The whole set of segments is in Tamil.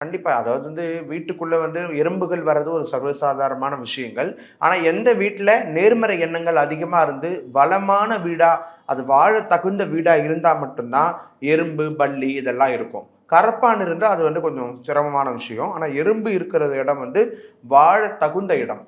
கண்டிப்பா. அதாவது வந்து வீட்டுக்குள்ள வந்து எறும்புகள் வர்றது ஒரு சர்வசாதாரணமான விஷயங்கள். ஆனா எந்த வீட்டுல நேர்மறை எண்ணங்கள் அதிகமா இருந்து வளமான வீடா அது வாழ தகுந்த வீடா இருந்தா மட்டும்தான் எறும்பு பள்ளி இதெல்லாம் இருக்கும். கரப்பான் இருந்தால் அது வந்து கொஞ்சம் சிரமமான விஷயம். ஆனால் எறும்பு இருக்கிற இடம் வந்து வாழ தகுந்த இடம்.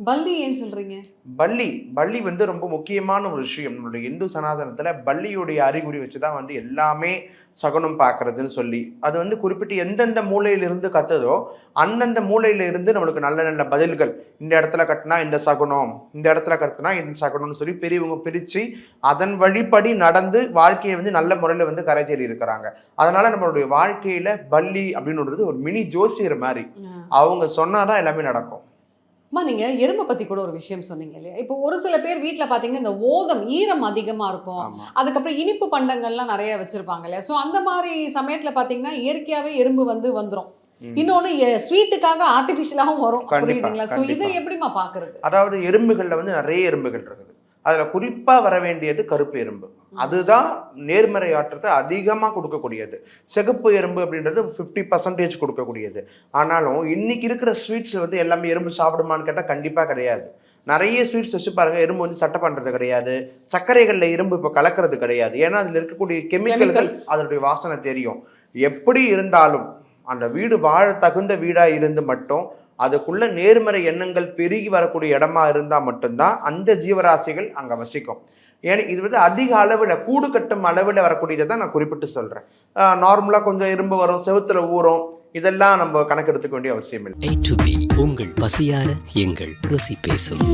பல்லி ஏன் சொல்றீங்க? பல்லி பல்லி வந்து ரொம்ப முக்கியமான ஒரு விஷயம். நம்மளுடைய இந்து சனாதனத்துல பல்லியுடைய அறிகுறி வச்சுதான் வந்து எல்லாமே சகுனம் பார்க்கறதுன்னு சொல்லி. அது வந்து குறிப்பிட்டு எந்தெந்த மூலையிலிருந்து கத்துதோ அந்தந்த மூலையில இருந்து நம்மளுக்கு நல்ல நல்ல பதில்கள். இந்த இடத்துல கட்டினா இந்த சகுனம் இந்த இடத்துல கட்டினா இந்த சகுனம்னு சொல்லி பெரியவங்க பிரிச்சு அதன் வழிப்படி நடந்து வாழ்க்கையை வந்து நல்ல முறையில் வந்து கரை தேறி இருக்கிறாங்க. அதனால நம்மளுடைய வாழ்க்கையில பல்லி அப்படின்றது ஒரு மினி ஜோசியர் மாதிரி. அவங்க சொன்னாதான் எல்லாமே நடக்கும். அம்மா நீங்க எறும்பை பத்தி கூட ஒரு விஷயம் சொன்னீங்க இல்லையா? இப்போ ஒரு சில பேர் வீட்ல பாத்தீங்கன்னா இந்த ஓதம் ஈரம் அதிகமா இருக்கும். அதுக்கப்புறம் இனிப்பு பண்டங்கள்லாம் நிறைய வச்சிருப்பாங்க இல்லையா? ஸோ அந்த மாதிரி சமயத்துல பாத்தீங்கன்னா இயற்கையாவே எறும்பு வந்து வந்துரும். ம். இன்னொன்னு ஸ்வீட்டுக்காக ஆர்டிஃபிஷியலாகவும் வரும். புரியுதுங்களா? ஸோ இதை. எப்படிம்மா பாக்குறது? அதாவது எறும்புகள்ல வந்து நிறைய எறும்புகள் இருக்குது. அதுல குறிப்பா வர வேண்டியது கருப்பு எறும்பு. அதுதான் நேர்மறை ஆற்றத்தை அதிகமா கொடுக்கக்கூடியது. சிகப்பு எறும்பு அப்படின்றது ஃபிஃப்டி பர்சன்டேஜ் கொடுக்கக்கூடியது. ஆனாலும் இன்னைக்கு இருக்கிற ஸ்வீட்ஸ் வந்து எல்லாமே எறும்பு சாப்பிடுமான்னு கேட்டா கண்டிப்பா கிடையாது. நிறைய ஸ்வீட்ஸ் வச்சு பாருங்க எறும்பு வந்து சட்டை பண்றது கிடையாது. சர்க்கரைகள்ல எறும்பு இப்போ கலக்கிறது கிடையாது. ஏன்னா அதுல இருக்கக்கூடிய கெமிக்கல்கள். அதனுடைய வாசனை தெரியும். எப்படி இருந்தாலும் அந்த வீடு வாழ தகுந்த வீடா இருந்து மட்டும் அதுக்குள்ள நேர்மறை எண்ணங்கள் பெருகி வரக்கூடிய இடமா இருந்தா மட்டும்தான் அந்த ஜீவராசிகள் அங்க வசிக்கும். ஏன்னா இது வந்து அதிக அளவில் கூடு கட்டும் அளவில் வரக்கூடியதை தான் நான் குறிப்பிட்டு சொல்றேன். நார்மலாக கொஞ்சம் இரும்பு வரும் செவுத்துல ஊறும் இதெல்லாம் நம்ம கணக்கெடுத்துக்க வேண்டிய அவசியம் இல்லை உங்கள் பசியார எங்கள் ருசி பேசும்.